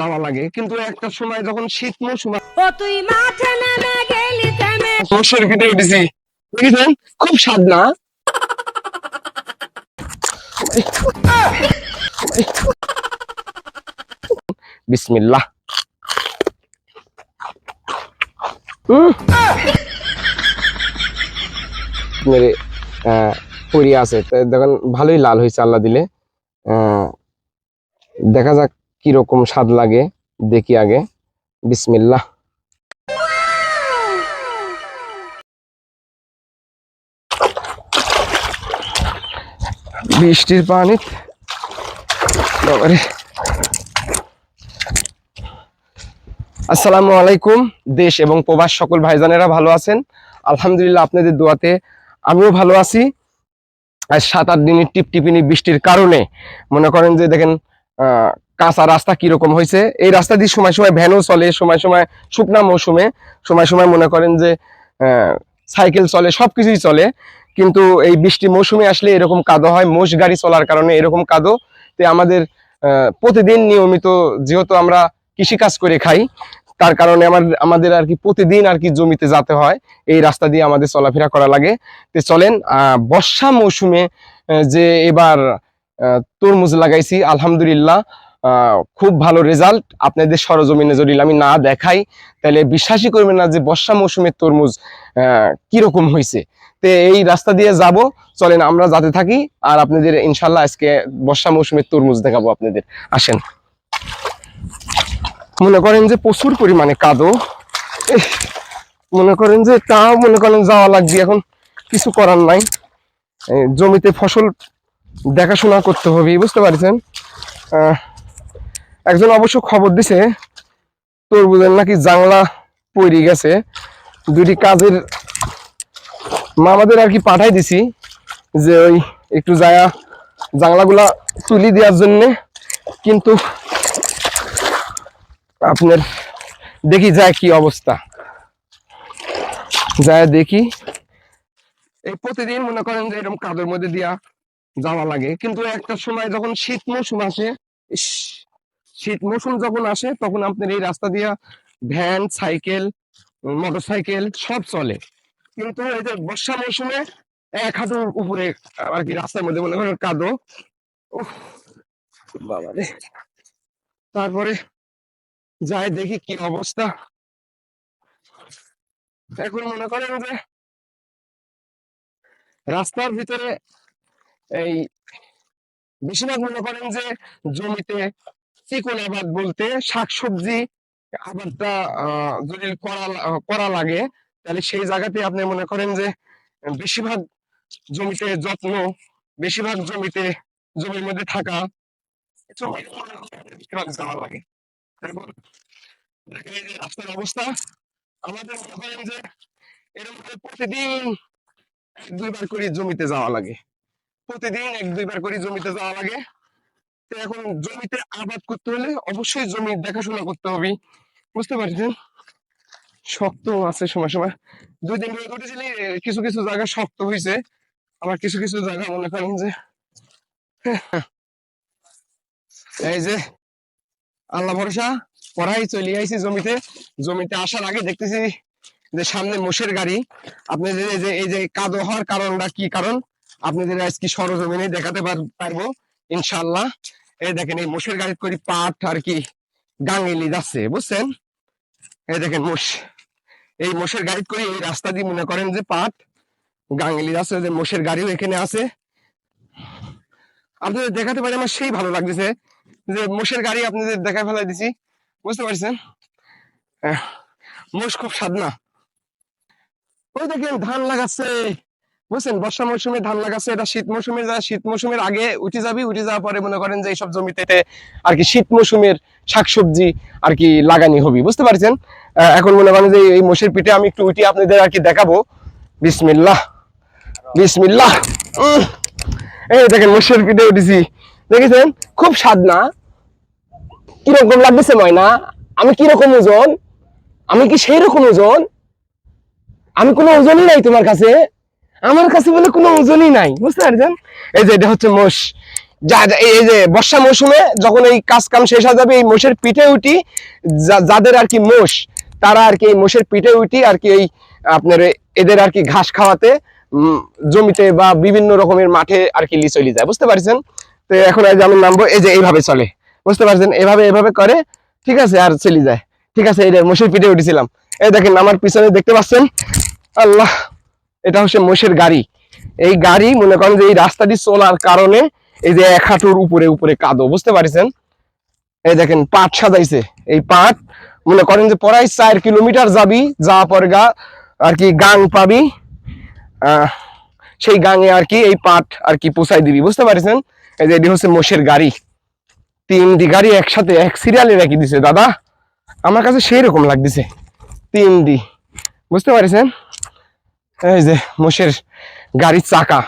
যাওয়া লাগে। কিন্তু একটা সময় যখন শীত মৌসুম ও তুই মাঠে নেমে গেলি থেমে। মশুর খেতে উঠেছি বুঝেছেন খুব স্বাদ না? বিসমিল্লাহ। মেরে পরি আছে। তো দেখেন ভালোই লাল হয়েছে আল্লাহ দিলে। আহ, দেখা যাক কীরকম স্বাদ লাগে? দেখি আগে। বিসমিল্লাহ। বৃষ্টির পানি। আসসালামু আলাইকুম, দেশ এবং প্রবাস সকল ভাইজানেরা ভালো আছেন? আলহামদুলিল্লাহ আপনাদের দোয়াতে আমিও ভালো আছি। আর সাত আট দিনের টিপটিপিনি বৃষ্টির কারণে। মনে করেন যে দেখেন কাঁচা রাস্তা কীরকম হয়েছে? এই রাস্তা দিয়ে সময় সময় ভ্যানও চলে, সময় সময় শুকনা মৌসুমে, সময় সময় মনে করেন যে সাইকেল চলে সব কিছুই চলে। কিন্তু এই বৃষ্টি মৌসুমে আসলে এরকম কাদো হয়, মোষ গাড়ি চলার কারণে এরকম কাদো। তে আমাদের প্রতিদিন নিয়মিত যেহেতু আমরা কৃষিকাজ করে খাই, তার কারণে আমার, আমাদের আর কি প্রতিদিন আর কি জমিতে যেতে হয়, এই রাস্তা দিয়ে আমাদের চলাফেরা করা লাগে। তো চলেন বর্ষা মৌসুমে যে এবার তরমুজ লাগাইছি, আলহামদুলিল্লাহ। খুব ভালো রেজাল্ট আপনাদের সরজমিনে যদি আমি না দেখাই, তাহলে বিশ্বাসই করবেন না যে বর্ষা মৌসুমের তরমুজ কীরকম হয়েছে তো এই রাস্তা দিয়ে যাব। চলেন, আমরা যাতে থাকি, আর আপনাদের ইনশাল্লাহ আজকে বর্ষা মৌসুমের তরমুজ দেখাবো আপনাদের। আসেন। মনে করেন যে প্রচুর পরিমাণে কাদো। মনে করেন যে তাও মনে করেন যাওয়া লাগবে। এখন কিছু করার নাই। জমিতে ফসল দেখাশোনা করতে হবে, বুঝতে পারছেন? একজন অবশ্য খবর দিছে, তরমুজের নাকি জাংলা পড়ে গেছে। দুটি কাজের মামাদের আর কি পাঠাই দিছি, যে ওই একটু জায়গা জাংলাগুলা তুলি দেওয়ার জন্য। কিন্তু আপনার দেখি যায় কি অবস্থা। যায় দেখি। এই প্রতিদিন মনে করেন যে এরকম কাদের মধ্যে দিয়া যাওয়া লাগে। কিন্তু একটা সময় যখন শীত মৌসুম আসে শীত মৌসুম যখন আসে, তখন আপনার এই রাস্তা দিয়া ভ্যান, সাইকেল মোটর সাইকেল সব চলে। কিন্তু এই যে বর্ষা মৌসুমে এক হাঁটুর উপরে আর কি রাস্তার মধ্যে মনে করেন কাদো। বাবা রে তারপরে যাই দেখি কি অবস্থা। এখন মনে করেন যে রাস্তার ভিতরে এই বেশিরভাগ মনে করেন যে জমিতে চিকন আবাদ বলতে শাকসবজি আবাদটা যদি করা করা লাগে, তাহলে সেই জায়গাতে আপনি মনে করেন যে বেশিরভাগ জমিতে যত্ন, বেশিরভাগ জমিতে, জমির মধ্যে থাকা যাওয়া অবস্থা, আমাদের প্রতিদিন দুইবার করে জমিতে যাওয়া লাগে। প্রতিদিন এক, দুইবার করে জমিতে যাওয়া লাগে। তো এখন জমিতে আবাদ করতে হলে অবশ্যই জমি দেখাশোনা করতে হবে। বুঝতে পারছেন? শক্ত আছে সময় সময়। দুই দিন রোদ উঠেছিল কিছু কিছু জায়গা শক্ত হয়েছে আবার কিছু কিছু জায়গা মনে করেন যে এই যে, আল্লাহ ভরসা, পড়াই চলে আইছি জমিতে। জমিতে আসার আগে দেখতেছি যে সামনে মোষের গাড়ি। এই যে এই যে কাদো হওয়ার কারণটা কি কারণ? আপনাদের আজকে সরজমিনে দেখাতে পারব ইনশাল্লাহ এই দেখেন, এই মোষের গাড়ি করে পাট আর কি গাঙ্গেলি যাচ্ছে, বুঝছেন? এই দেখেন মোষ। এই মোষের গাড়ি করে এই রাস্তা দিয়ে মনে করেন যে পাট, গাঙ্গেলি যাচ্ছে যে মোষের গাড়িও এখানে আছে। আপনাদের দেখাতে পারি, আমার সেই ভালো লাগতেছে যে মোষের গাড়ি আপনাদের দেখা ফেলাই দিছি, বুঝতে পারছেন? মোষ খুব স্বাদ না ওই দেখেন ধান লাগাচ্ছে। বুঝছেন? বর্ষা মৌসুমে ধান লাগাচ্ছে, এটা শীত মৌসুমে যা শীত মৌসুমের আগে উঠে যাবি, উঠে যাওয়ার পরে মনে করেন যে এইসব জমিতে আর কি শীত মৌসুমের শাকসবজি আর কি লাগানি হবে, বুঝতে পারছেন? এখন মনে করেন যে এই মোষের পিঠে আমি একটু উঠি আপনাদের আর কি দেখাবো। বিসমিল্লাহ বিসমিল্লাহ এই দেখেন মোষের পিঠে উঠেছি, দেখেছেন? খুব স্বাদ না? কীরকম লাগতেছে ময়না? আমি কীরকম ওজন? আমি কি সেই রকম ওজন? আমি কোনো ওজনই নাই তোমার কাছে? আমার কাছে বলে কোনো ওজনই নাই, বুঝতে পারছেন? এই যে এটা হচ্ছে মোষ। যা এই যে বর্ষা মৌসুমে যখন এই কাজ কাম শেষ হয়ে যাবে, এই মোষের পিঠে উঠি যাদের আর কি মোষ, তারা আর কি এই মোষের পিঠে উঠি, আর কি এই আপনার এদের আর কি ঘাস খাওয়াতে জমিতে বা বিভিন্ন রকমের মাঠে আর কি চলে যায়, বুঝতে পারছেন? তো এখন এই যে আমি নামবো, এই যে এইভাবে চলে, বুঝতে পারছেন? এভাবে এভাবে করে, ঠিক আছে, আর চলে যায়। ঠিক আছে, এই মোষের পিঠে উঠেছিলাম। এই দেখেন, আমার পিছনে দেখতে পাচ্ছেন? আল্লাহ এটা হচ্ছে মোষের গাড়ি। এই গাড়ি মনে করেন যে এই রাস্তাটি চলার কারণে এই যে এক হাঁটুর উপরে উপরে কাদো, বুঝতে পারছেন? এই দেখেন, পাট সাজাইছে। এই পাট মনে করেন যে প্রায় চার কিলোমিটার যাবি যা পর গা আর কি গাং পাবি সেই গাঙে আর কি এই পাট আর কি পোষাই দিবি, বুঝতে পারছেন? এই যে এটি হচ্ছে মোষের গাড়ি। তিনটি গাড়ি একসাথে, এক সিরিয়ালে রেখে দিছে, দাদা। আমার কাছে সেই রকম লাগতেছে। তিনটি, বুঝতে পারছেন? মোষের গাড়ির চাকা।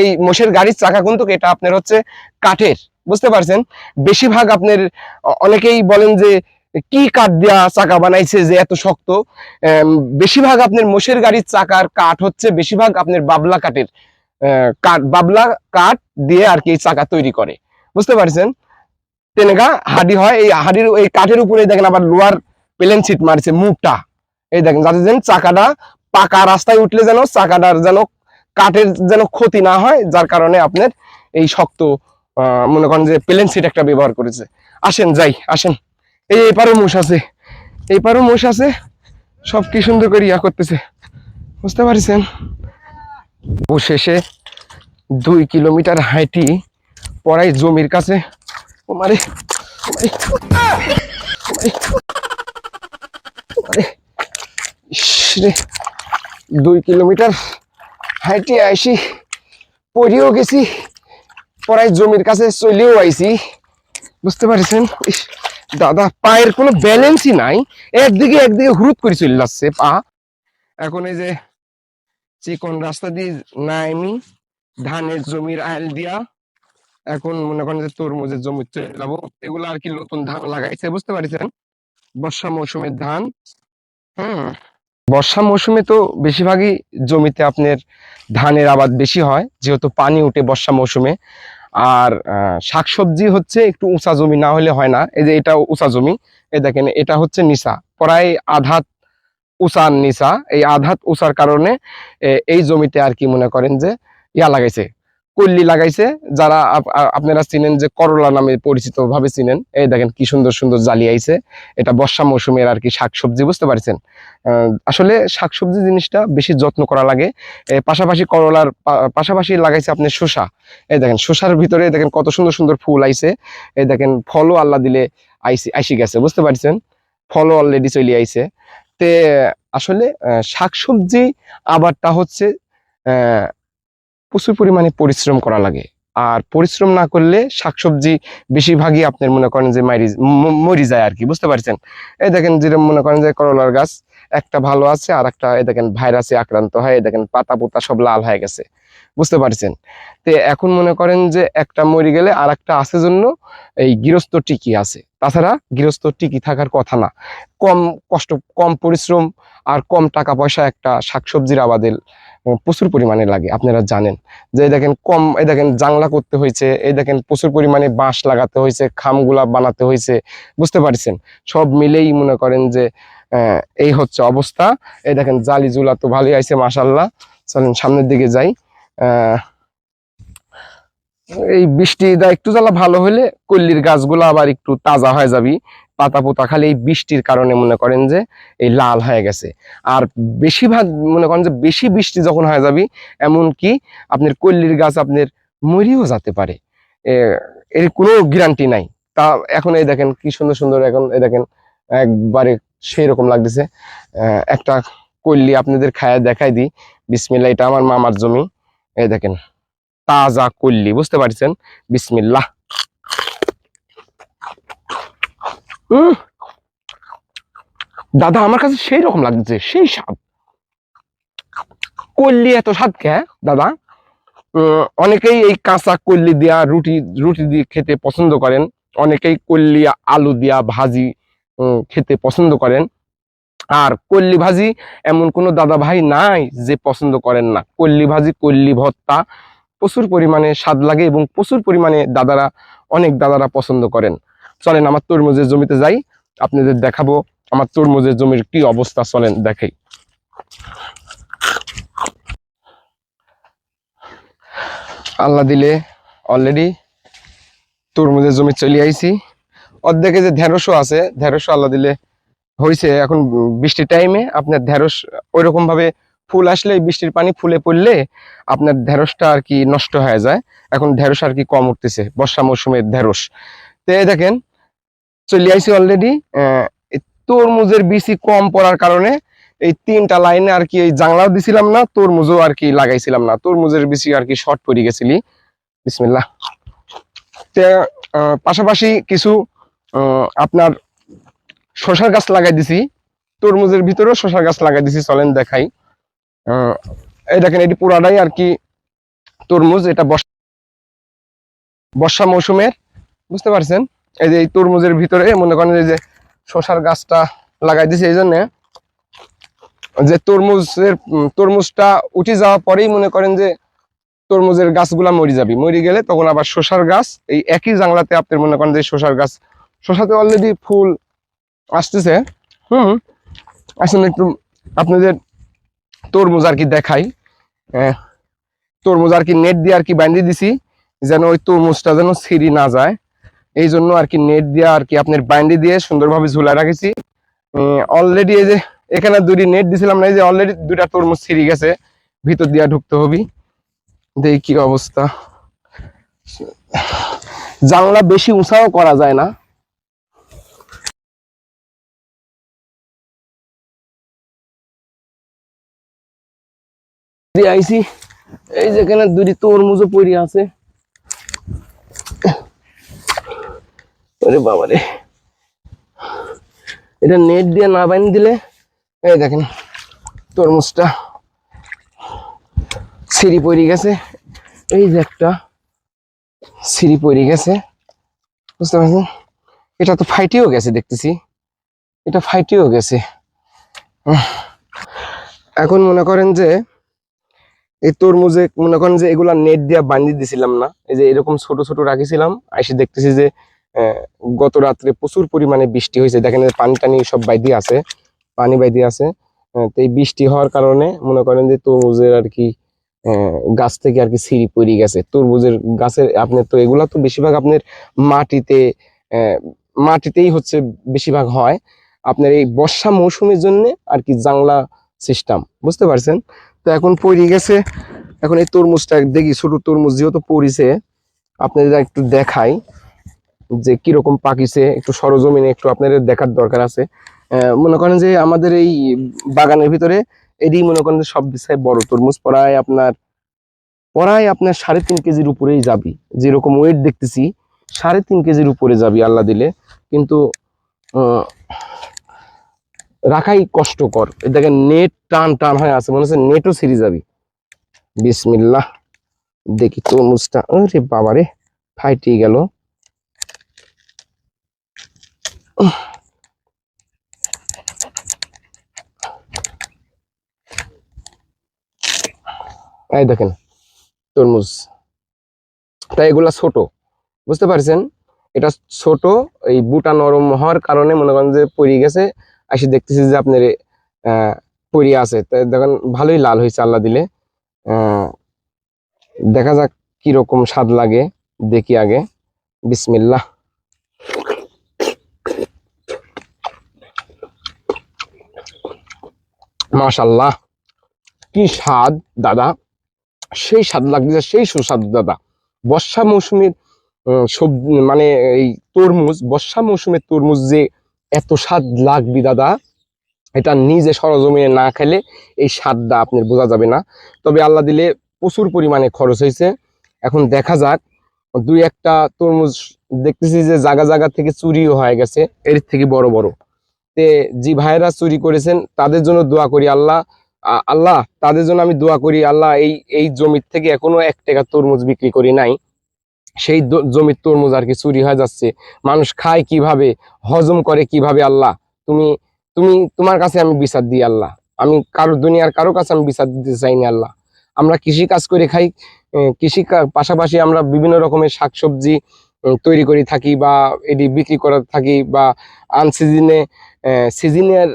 এই মোষের গাড়ির চাকা কিন্তু এটা আপনার হচ্ছে কাঠের, বুঝতে পারছেন? বেশিরভাগ আপনার অনেকেই বলেন যে কি কাঠ দেওয়া চাকা বানাইছে যে এত শক্ত? বেশিরভাগ আপনার মোষের গাড়ির চাকার কাঠ হচ্ছে বেশিরভাগ আপনার বাবলা কাঠের কাঠ, বাবলা কাঠ দিয়ে আর কি চাকা তৈরি করে, বুঝতে পারছেন? তেনেকা হাডি হয়, এই হাডির, এই কাঠের উপরে দেখেন আবার লোয়ার প্লেন সিট মারছে মুখটা। এই দেখেন, যাতে যেন চাকাটা পাকা রাস্তায় উঠলে যেন চাকাটার যেন কাঠের যেন ক্ষতি না হয় যার কারণে আপনার এই শক্ত মনে করেন যে প্লেন সিট একটা ব্যবহার করেছে। আসেন যাই আসেন। এই এপারও মোষ আছে। এইপারও মোষ আছে। সব কি সুন্দর করে ইয়া করতেছে। বুঝতে পারছেন? শেষে দুই কিলোমিটার হাইটি পড়াই জমির কাছে। রে, দুই কিলোমিটার হাইটে আইসি, পড়িও গেছি পড়াই জমির কাছে চলেও আইছি বুঝতে পারছেন? দাদা, পায়ের কোনো ব্যালেন্সই নাই। একদিকে একদিকে হুরুত করে চলে যাচ্ছে, পা। এখন এই যে চিকন রাস্তা দিয়ে নাইমি, ধানের জমির আইল দিয়া এখন মনে করেন যে তরমুজের জমি যাব। এগুলো আর কি নতুন ধান লাগাইছে, বুঝতে পারছেন? বর্ষা মৌসুমের ধান, হুম। বর্ষা মৌসুমে তো বেশিরভাগই জমিতে আপনার ধানের আবাদ বেশি হয়, যেহেতু পানি উঠে বর্ষা মৌসুমে। আর শাকসবজি হচ্ছে একটু উঁচা জমি, না হলে হয় না। এই যে এটা উঁচা জমি। এই দেখেন, এটা হচ্ছে নিসা প্রায় আধাত উঁচার নিসা এই আধাত উঁচার কারণে এই জমিতে আর কি মনে করেন যে ইয়া লাগাইছে। কল্লি লাগাইছে, যারা আপ- আপনারা চিনেন যে করলা নামে পরিচিত ভাবে চিনেন। এই দেখেন কি সুন্দর সুন্দর জালি আইছে। এটা বর্ষা মৌসুমের আর কি শাকসবজি, বুঝতে পারছেন? আসলে শাকসবজি জিনিসটা বেশি যত্ন করা লাগে। পাশাপাশি করলার পাশাপাশি লাগাইছে আপনি শসা। এই দেখেন, শসার ভিতরে দেখেন কত সুন্দর সুন্দর ফুল আইছে। এই দেখেন, ফলও আল্লাহ দিলে আইসি আইসি গেছে, বুঝতে পারছেন? ফলও অলরেডি চলে আইছে। তে, আসলে শাকসবজি আবারটা হচ্ছে প্রচুর পরিমাণে পরিশ্রম করা লাগে। আর পরিশ্রম না করলে শাকসবজি বেশিরভাগই আপনার মনে করেন যে মারি মরি যায় আর কি বুঝতে পারছেন? এই দেখেন যেরকম মনে করেন যে করলার গাছ, একটা ভালো আছে আর একটা এই দেখেন ভাইরাসে আক্রান্ত হয়, এই দেখেন পাতা পোতা সব লাল হয়ে গেছে, বুঝতে পারছেন? তো এখন মনে করেন যে একটা মরে গেলে আর একটা আছে জন্য এই গৃহস্থ টিকি আছে। তাছাড়া গৃহস্থ টিকি থাকার কথা না। কম কষ্ট, কম পরিশ্রম আর কম টাকা পয়সা একটা শাকসবজির আবাদের প্রচুর পরিমাণে লাগে, আপনারা জানেন। যে এই দেখেন কম, এই দেখেন জাংলা করতে হয়েছে, এই দেখেন প্রচুর পরিমাণে বাঁশ লাগাতে হয়েছে, খামগুলা বানাতে হয়েছে, বুঝতে পারছেন? সব মিলেই মনে করেন যে এই হচ্ছে অবস্থা। এই দেখেন জালি জুলা তো ভালোই আইছে মাসাল্লাহ চলেন সামনের দিকে যাই। এই বৃষ্টিটা একটু জ্বালা ভালো হলে কল্লির গাছগুলো আবার একটু তাজা হয়ে যাবি। পাতা পোতা খালি এই বৃষ্টির কারণে মনে করেন যে এই লাল হয়ে গেছে। আর বেশিরভাগ মনে করেন যে বেশি বৃষ্টি যখন হয়ে যাবে এমন কি আপনার কল্লির গাছ আপনার মরিও যেতে পারে। এর কোনো গ্যারান্টি নাই। তা এখন এই দেখেন কি সুন্দর সুন্দর এখন এই দেখেন একবারে সেই রকম লাগতেছে একটা কল্লি আপনাদের খায়া দেখাই দিই। বিসমিল্লা এটা আমার মামার জমি। এই দেখেন, তাজা কল্লি, বুঝতে পারছেন? বিসমিল্লাহ। দাদা, আমার কাছে সেই রকম লাগছে, সেই স্বাদ। কল্লি এত স্বাদ কে, দাদা? অনেকেই এই কাঁচা কল্লি দিয়া রুটি রুটি দিয়ে খেতে পছন্দ করেন। অনেকেই কল্লি, আলু দিয়া ভাজি খেতে পছন্দ করেন। আর কল্লি ভাজি এমন কোনো দাদা ভাই নাই যে পছন্দ করেন না। কল্লি ভাজি, কল্লি ভর্তা, প্রচুর পরিমাণে স্বাদ লাগে এবং প্রচুর পরিমাণে দাদারা, অনেক দাদারা পছন্দ করেন। চলেন আমার তরমুজের জমিতে যাই, আপনাদের দেখাবো আমার তরমুজের জমির কি অবস্থা, চলেন দেখাই। আল্লাহ দিলে অলরেডি তরমুজের জমি চলে আইছি। অর্ধেকে যে ঢেঁড়সও আছে ঢেঁড়সও আল্লাহ দিলে হয়েছে এখন বৃষ্টির টাইমে আপনার ঢেঁড়স ওইরকম ভাবে ফুল আসলে বৃষ্টির পানি ফুলে পড়লে আপনার ঢেঁড়সটা আর কি নষ্ট হয়ে যায়। এখন ঢেঁড়স আর কি কম উঠতেছে, বর্ষা মৌসুমের ঢেঁড়স। তো দেখেন চলে আইছি অলরেডি তরমুজের বিচি কম পড়ার কারণে এই তিনটা লাইনে আর কি জাংলাও দিছিলাম না তরমুজও আর কি লাগাইছিলাম না। তরমুজের বিচি আর কি শর্ট পড়ে গেছিলি। আহ, পাশাপাশি কিছু আপনার শশার গাছ লাগাই দিছি। তরমুজের ভিতরেও শশার গাছ লাগাই দিছি চলেন দেখাই। এই দেখেন এটি পুরাটাই আর কি তরমুজ এটা বর্ষা বর্ষা মৌসুমের বুঝতে পারছেন? এই যে এই তরমুজের ভিতরে মনে করেন এই যে শশার গাছটা লাগাই দিছি, এই জন্যে যে তরমুজের তরমুজটা উঠে যাওয়ার পরেই মনে করেন যে তরমুজের গাছগুলা মরে যাবে। মরে গেলে তখন আবার শশার গাছ, এই একই জাংলাতে আপনি মনে করেন যে শশার গাছ, শশাতে অলরেডি ফুল আসতেছে। হুম, আসুন একটু আপনাদের তরমুজ আর কি দেখাই। তরমুজ আর কি নেট দিয়ে আর কি বাঁধিয়ে দিছি, যেন ওই তরমুজটা যেন ছিঁড়ি না যায়। এই জন্য আর কি নেট দিয়ে আর কি আপনার বাইন্ডি দিয়ে সুন্দরভাবে ঝুলাই রাখেছি। অলরেডি এই যে এখানে দুটি নেট দিছিলাম না, এই যে অলরেডি দুটা তরমুজ ছিঁড়ে গেছে। ভিতর দিয়ে ঢুকতে হবে। দেখি কি অবস্থা। জানলা বেশি উঁচাও করা যায় না। আইছি। এই যেখানে দুটি তরমুজও পড়ে আছে। ওরে বাবারে। এটা নেট দিয়ে না বাইন দিলে, এই দেখেন, তরমুজটা সিঁড়ি পড়ে গেছে। এই যে একটা সিঁড়ি পড়ে গেছে। বুঝতে পারছেন? এটা তো ফাইটেও গেছে, দেখতেছি। এটা ফাইটেও গেছে। এখন মনে করেন যে, এই তরমুজে, মনে করেন যে এগুলা নেট দিয়ে বান্ধি দিছিলাম না। এই যে এরকম ছোট ছোট রাখিছিলাম, আইসে দেখতেছি যে গত রাত্রে প্রচুর পরিমাণে বৃষ্টি হয়েছে। দেখেন পানি টানি সব বাইদি আছে, পানি বাইদি আছে। তো এই বৃষ্টি হওয়ার কারণে মনে করেন যে তরমুজের আর কি গাছ থেকে আর কি সিঁড়ি পড়ে গেছে। তরমুজের গাছের আপনার তো এগুলা তো বেশিরভাগ আপনার মাটিতে মাটিতেই হচ্ছে বেশিরভাগ হয়। আপনার এই বর্ষা মৌসুমের জন্য আর কি জাংলা সিস্টেম বুঝতে পারছেন? তো এখন পড়ে গেছে, এখন এই তরমুজটা দেখি, ছোট তরমুজ যেহেতু পড়িছে, আপনাদের একটু দেখাই। যে কীরকম পাকিছে একটু সরজমিনে একটু আপনাদের দেখার দরকার আছে। মনে করেন যে আমাদের এই বাগানের ভিতরে এটি মনে করেন যে সব বিষয়ে বড় তরমুজ, প্রায় আপনার প্রায় আপনার সাড়ে তিন কেজির উপরেই যাবি। যেরকম ওয়েট দেখতেছি, সাড়ে তিন কেজির উপরে যাবি আল্লাহ দিলে। কিন্তু রাখাই কষ্টকর। দেখেন নেট টান টান হয়ে আছে, মনে হচ্ছে নেটও ছিঁড়ে যাবি। বিসমিল্লাহ, দেখি তরমুজটা আরে বাবারে ফাইটে গেল। এই দেখেন, তরমুজ। তাই এগুলা ছোট, বুঝতে পারছেন? এটা ছোট, এই বুটা নরম হওয়ার কারণে মনে করেন যে পড়ে গেছে। আসি দেখতেছি যে আপনার পড়ে আছে। তাই দেখেন ভালোই লাল হয়েছে আল্লাহ দিলে। দেখা যাক কীরকম স্বাদ লাগে দেখি আগে। বিসমিল্লাহ। মাশাল্লাহ কি স্বাদ, দাদা। সেই স্বাদ লাগছে সেই সুস্বাদ দাদা। বর্ষা মৌসুমের সবজি মানে এই তরমুজ, বর্ষা মৌসুমের তরমুজ যে এত স্বাদ লাগবে দাদা, এটা নিজে সরজমিনে না খেলে এই স্বাদটা আপনার বোঝা যাবে না। তবে আল্লাহ দিলে প্রচুর পরিমাণে খরচ হয়েছে। এখন দেখা যাক, দুই একটা তরমুজ দেখতেছি যে জায়গা জায়গা থেকে চুরিও হয়ে গেছে, এর থেকে বড় বড়। তে যে ভাইয়েরা চুরি করেছেন, তাদের জন্য দোয়া করি আল্লাহ আল্লাহ, তাদের জন্য আমি দোয়া করি, আল্লাহ এই এই জমির থেকে এখনও এক টাকা তরমুজ বিক্রি করি নাই। সেই জমির তরমুজ আর কি চুরি হয়ে যাচ্ছে। মানুষ খায় কীভাবে, হজম করে কীভাবে আল্লাহ? তুমি তুমি, তোমার কাছে আমি বিচার দিই আল্লাহ। আমি কারও দুনিয়ার কারও কাছে আমি বিচার দিতে চাইনি আল্লাহ। আমরা কৃষি কাজ করে খাই কৃষি পাশাপাশি আমরা বিভিন্ন রকমের শাকসবজি তৈরি করে থাকি বা এটি বিক্রি করে থাকি বা আনসিজনে সিজনের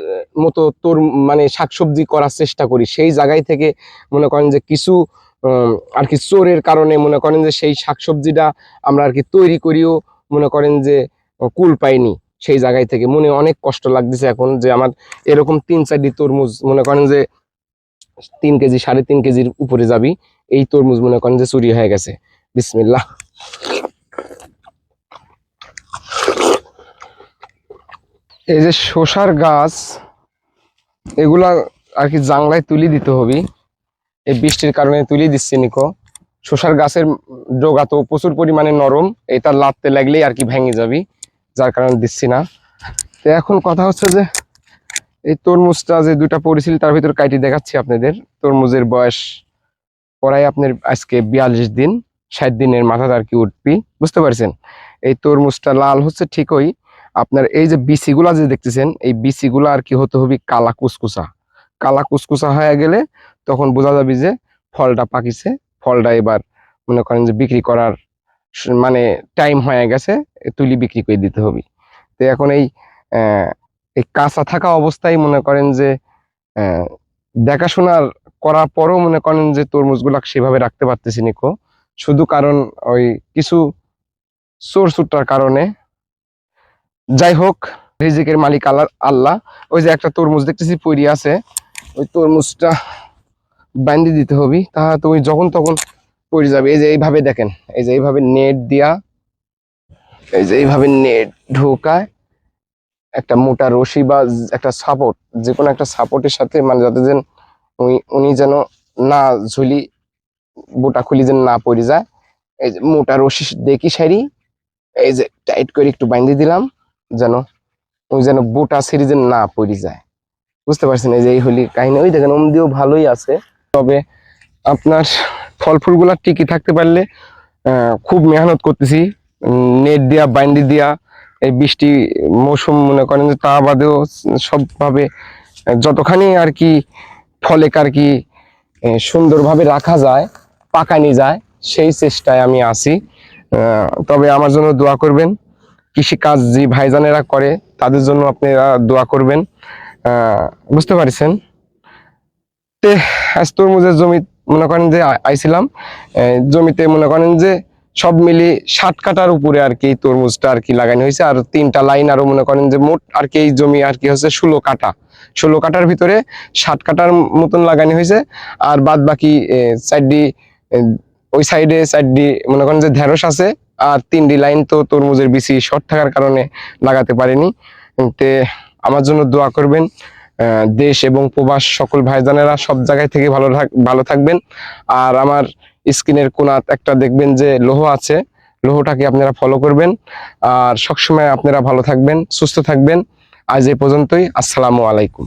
মতো তোর মানে শাকসবজি করার চেষ্টা করি। সেই জায়গায় থেকে মনে করেন যে কিছু আর কি চোরের কারণে মনে করেন যে সেই শাকসবজিটা আমরা আর কি তৈরি করিও মনে করেন যে কুল পাইনি সেই জায়গায় থেকে। মনে অনেক কষ্ট লাগতেছে এখন যে আমার এরকম তিন চারটি তরমুজ মনে করেন যে তিন কেজি, সাড়ে তিন কেজির উপরে যাবি, এই তরমুজ মনে করেন যে চুরি হয়ে গেছে। বিসমিল্লাহ। এই যে শসার গাছ, এগুলা আর কি জাংলায় তুলি দিতে হবে। এই বৃষ্টির কারণে তুলি দিচ্ছি, নিকো। শসার গাছের ডোগা তো প্রচুর পরিমাণে নরম এটা লাততে লাগলেই আর কি ভেঙে যাবি, যার কারণে দিচ্ছি না। তো এখন কথা হচ্ছে যে, এই তরমুজটা যে দুটা পড়েছিল তার ভিতর কাইটি দেখাচ্ছি আপনাদের। তরমুজের বয়স পড়ায় আপনার আজকে বিয়াল্লিশ দিন, ষাট দিনের মাথাতে আর কি উঠবি, বুঝতে পারছেন? এই তরমুজটা লাল হচ্ছে ঠিকই আপনার এই যে বিচিগুলা যে দেখতেছেন, এই বিচিগুলা আর কি হতে হবে কালা কুসকুসা। কালা কুসকুসা হয়ে গেলে তখন বোঝা যাবে যে ফলটা পাকিছে, ফলটা এবার মনে করেন যে বিক্রি করার মানে টাইম হয়ে গেছে তুলি বিক্রি করে দিতে হবে। তো এখন এই এই কাঁচা থাকা অবস্থায় মনে করেন যে দেখাশোনার করার পরও মনে করেন যে তরমুজগুলা সেভাবে রাখতে পারতেছি নিকো শুধু কারণ ওই কিছু চোর কারণে যাই হোক রিজিকের মালিক আল্লাহ আল্লাহ। ওই যে একটা তরমুজ দেখতেছি পড়ি আছে। ওই তরমুজটা বান্ধি দিতে হবে। তা তুমি যখন তখন পড়ে যাবে। এই যে এইভাবে দেখেন, এই যে এইভাবে নেট দিয়া, এই যে এইভাবে নেট ঢোকায় একটা মোটা রশি বা একটা সাপোর্ট যে কোনো একটা সাপোর্টের সাথে মানে যাতে যেন উনি উনি যেন না ঝুলি, বোটা খুলি যেন না পড়ে যায়। এই যে মোটা রশি দেখি সারি, এই যে টাইট করে একটু বাঁধি দিলাম। যেন ওই যেন বোটা যেন না পড়ে যায়। বুঝতে পারছেন? এই যে এই হলি কাহিনী। ওই দেখেন ওম দিয়েও ভালোই আছে। তবে আপনার ফল ফুলগুলা টিকে থাকতে পারলে খুব মেহনত করতেছি। নেট দিয়া বাইন্ডি দিয়া এই বৃষ্টি মৌসুম মনে করেন যে তা বাদেও সবভাবে যতখানি আর কি ফলে আর কি সুন্দরভাবে রাখা যায় পাকানি যায় সেই চেষ্টায় আমি আহ, তবে আমার জন্য দোয়া করবেন। কৃষি কাজ যে ভাইজানেরা করে, তাদের জন্য আপনারা দোয়া করবেন। বুঝতে পারছেন? তে, আজ তরমুজের জমি, মনে করেন যে আইছিলাম জমিতে মনে করেন যে সব মিলি ষাট কাটার উপরে আর কি তরমুজটা আর কি লাগানো হয়েছে, আর তিনটা লাইন আরও মনে করেন যে মোট আর কি এই জমি আর কি হচ্ছে ষোলো কাটা। ষোলো কাটার ভিতরে ষাট কাটার মতন লাগানো হয়েছে, আর বাদ বাকি চারটি ওই সাইডে চারটি, মনে করেন যে ঢেঁড়স আছে আর তিনটি লাইন তো তরমুজের বেশি শর্ট থাকার কারণে লাগাতে পারিনি। তে আমার জন্য দোয়া করবেন দেশ এবং প্রবাস সকল ভাইজানেরা সব জায়গায় থেকে ভালো ভালো থাকবেন। আর আমার স্ক্রিনের কোনাত একটা দেখবেন যে লোহ আছে, লোহটাকে আপনারা ফলো করবেন। আর সবসময় আপনারা ভালো থাকবেন, সুস্থ থাকবেন। আজ এ পর্যন্তই, আসসালামু আলাইকুম।